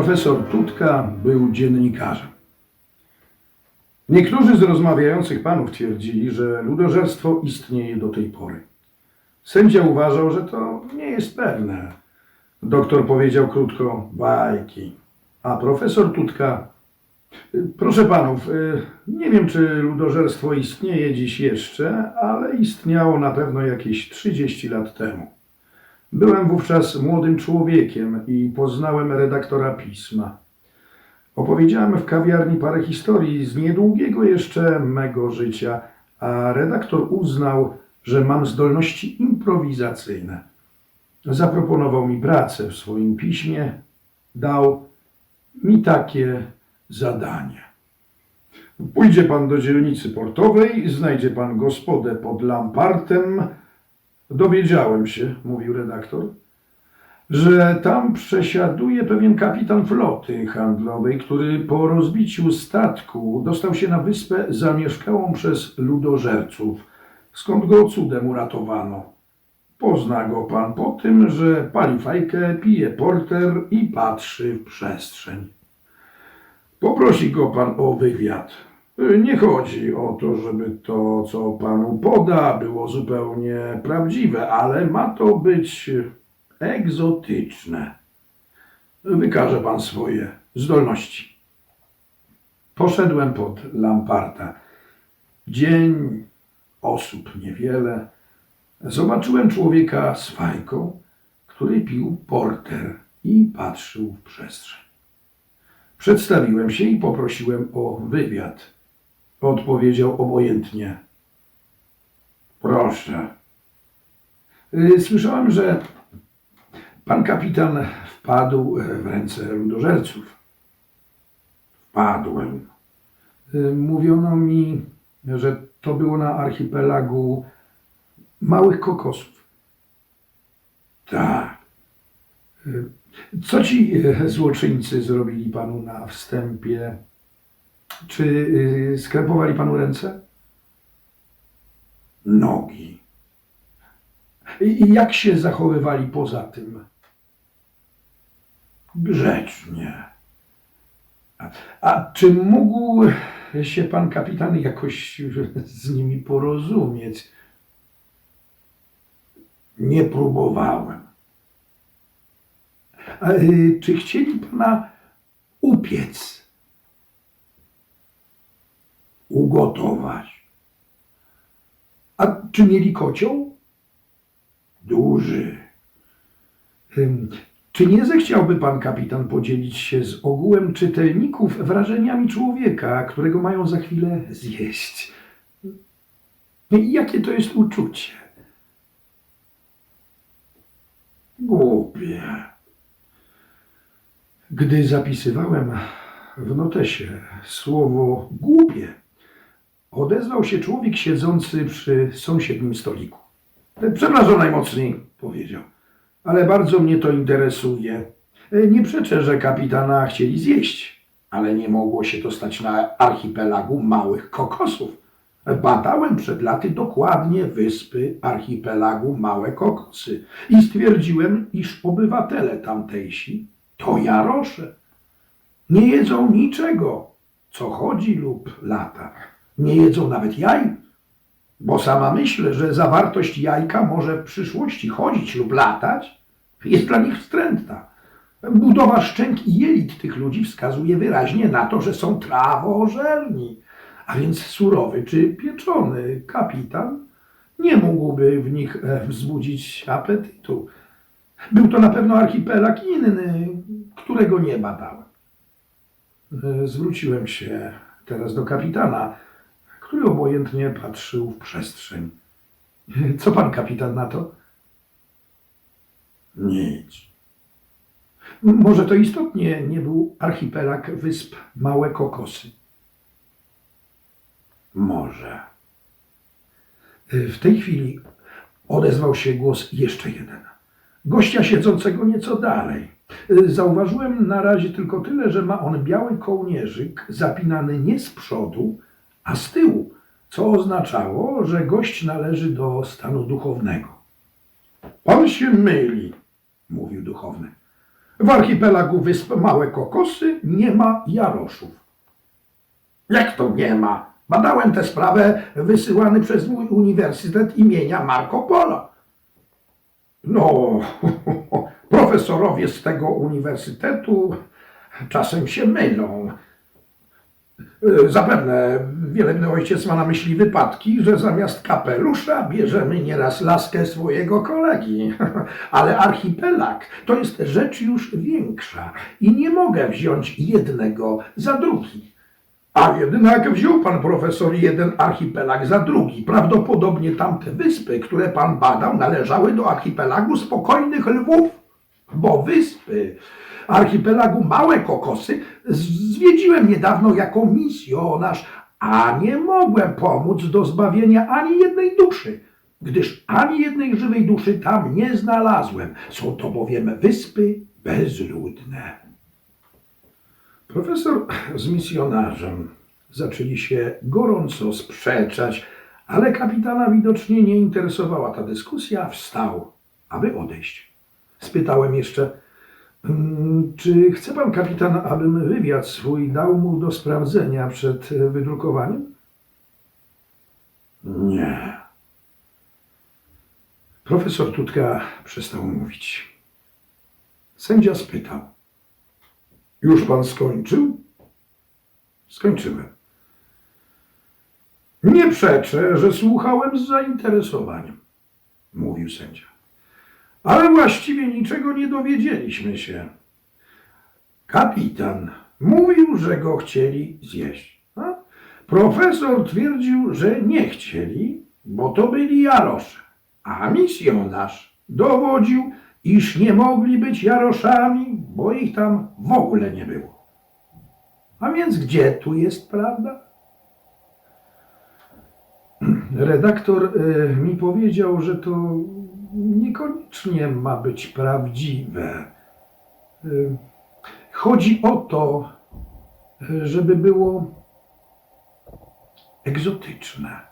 Profesor Tutka był dziennikarzem. Niektórzy z rozmawiających panów twierdzili, że ludożerstwo istnieje do tej pory. Sędzia uważał, że to nie jest pewne. Doktor powiedział krótko bajki, a profesor Tutka Proszę panów, y, nie wiem, czy ludożerstwo istnieje dziś jeszcze, ale istniało na pewno jakieś 30 lat temu. Byłem wówczas młodym człowiekiem i poznałem redaktora pisma. Opowiedziałem w kawiarni parę historii z niedługiego jeszcze mego życia, a redaktor uznał, że mam zdolności improwizacyjne. Zaproponował mi pracę w swoim piśmie, dał mi takie zadanie. Pójdzie pan do dzielnicy portowej, znajdzie pan gospodę pod Lampartem. Dowiedziałem się, mówił redaktor, że tam przesiaduje pewien kapitan floty handlowej, który po rozbiciu statku dostał się na wyspę zamieszkałą przez ludożerców, skąd go cudem uratowano. Pozna go pan po tym, że pali fajkę, pije porter i patrzy w przestrzeń. Poprosi go pan o wywiad. Nie chodzi o to, żeby to, co panu poda, było zupełnie prawdziwe, ale ma to być egzotyczne. Wykaże pan swoje zdolności. Poszedłem pod Lamparta. Dzień, osób niewiele. Zobaczyłem człowieka z fajką, który pił porter i patrzył w przestrzeń. Przedstawiłem się i poprosiłem o wywiad. Odpowiedział obojętnie. Proszę. Y, Słyszałem, że pan kapitan wpadł e, w ręce ludożerców. Wpadłem. Y, Mówiono mi, że to było na archipelagu małych kokosów. Tak. Y, Co ci e, złoczyńcy zrobili panu na wstępie? Czy y, skrępowali panu ręce? Nogi. I i jak się zachowywali poza tym? Grzecznie. A, a czy mógł się pan kapitan jakoś z nimi porozumieć? Nie próbowałem. A, y, czy chcieli pana upiec? Ugotować. A czy mieli kocioł? Duży. Czy nie zechciałby pan kapitan podzielić się z ogółem czytelników wrażeniami człowieka, którego mają za chwilę zjeść? I Jakie to jest uczucie? Głupie. Gdy zapisywałem w notesie słowo głupie, odezwał się człowiek siedzący przy sąsiednim stoliku. Przepraszam najmocniej, powiedział, ale bardzo mnie to interesuje. Nie przeczę, że kapitana chcieli zjeść, ale nie mogło się to stać na archipelagu małych kokosów. Badałem przed laty dokładnie wyspy archipelagu Małe Kokosy i stwierdziłem, iż obywatele tamtejsi to jarosze. Nie jedzą niczego, co chodzi lub lata. Nie jedzą nawet jaj, bo sama myśl, że zawartość jajka może w przyszłości chodzić lub latać, jest dla nich wstrętna. Budowa szczęk i jelit tych ludzi wskazuje wyraźnie na to, że są trawożerni, a więc surowy czy pieczony kapitan nie mógłby w nich e, wzbudzić apetytu. Był to na pewno archipelag inny, którego nie badałem. E, Zwróciłem się teraz do kapitana, który obojętnie patrzył w przestrzeń. Co pan kapitan na to? Nic. Może to istotnie nie był archipelag wysp Małe Kokosy. Może. W tej chwili odezwał się głos jeszcze jeden. Gościa siedzącego nieco dalej. Zauważyłem na razie tylko tyle, że ma on biały kołnierzyk zapinany nie z przodu, a z tyłu, co oznaczało, że gość należy do stanu duchownego. Pan się myli, mówił duchowny. W archipelagu wysp Małe Kokosy nie ma jaroszów. Jak to nie ma? Badałem tę sprawę wysyłany przez mój uniwersytet imienia Marco Polo. No, profesorowie z tego uniwersytetu czasem się mylą. E, Zapewne wielebny ojciec ma na myśli wypadki, że zamiast kapelusza bierzemy nieraz laskę swojego kolegi. Ale archipelag to jest rzecz już większa i nie mogę wziąć jednego za drugi. A jednak wziął pan profesor jeden archipelag za drugi. Prawdopodobnie tamte wyspy, które pan badał, należały do archipelagu spokojnych lwów, bo wyspy archipelagu Małe Kokosy zwiedziłem niedawno jako misjonarz, a nie mogłem pomóc do zbawienia ani jednej duszy, gdyż ani jednej żywej duszy tam nie znalazłem. Są to bowiem wyspy bezludne. Profesor z misjonarzem zaczęli się gorąco sprzeczać, ale kapitana widocznie nie interesowała ta dyskusja. Wstał, aby odejść. Spytałem jeszcze, "Mm, czy chce pan kapitan, abym wywiad swój dał mu do sprawdzenia przed wydrukowaniem? Nie. Profesor Tutka przestał mówić. Sędzia spytał. Już pan skończył? Skończyłem. Nie przeczę, że słuchałem z zainteresowaniem, mówił sędzia. Ale właściwie niczego nie dowiedzieliśmy się. Kapitan mówił, że go chcieli zjeść. A? Profesor twierdził, że nie chcieli, bo to byli jarosze. A misjonarz dowodził, iż nie mogli być jaroszami, bo ich tam w ogóle nie było. A więc gdzie tu jest prawda? Redaktor y, mi powiedział, że to niekoniecznie ma być prawdziwe. Y, chodzi o to, y, żeby było egzotyczne.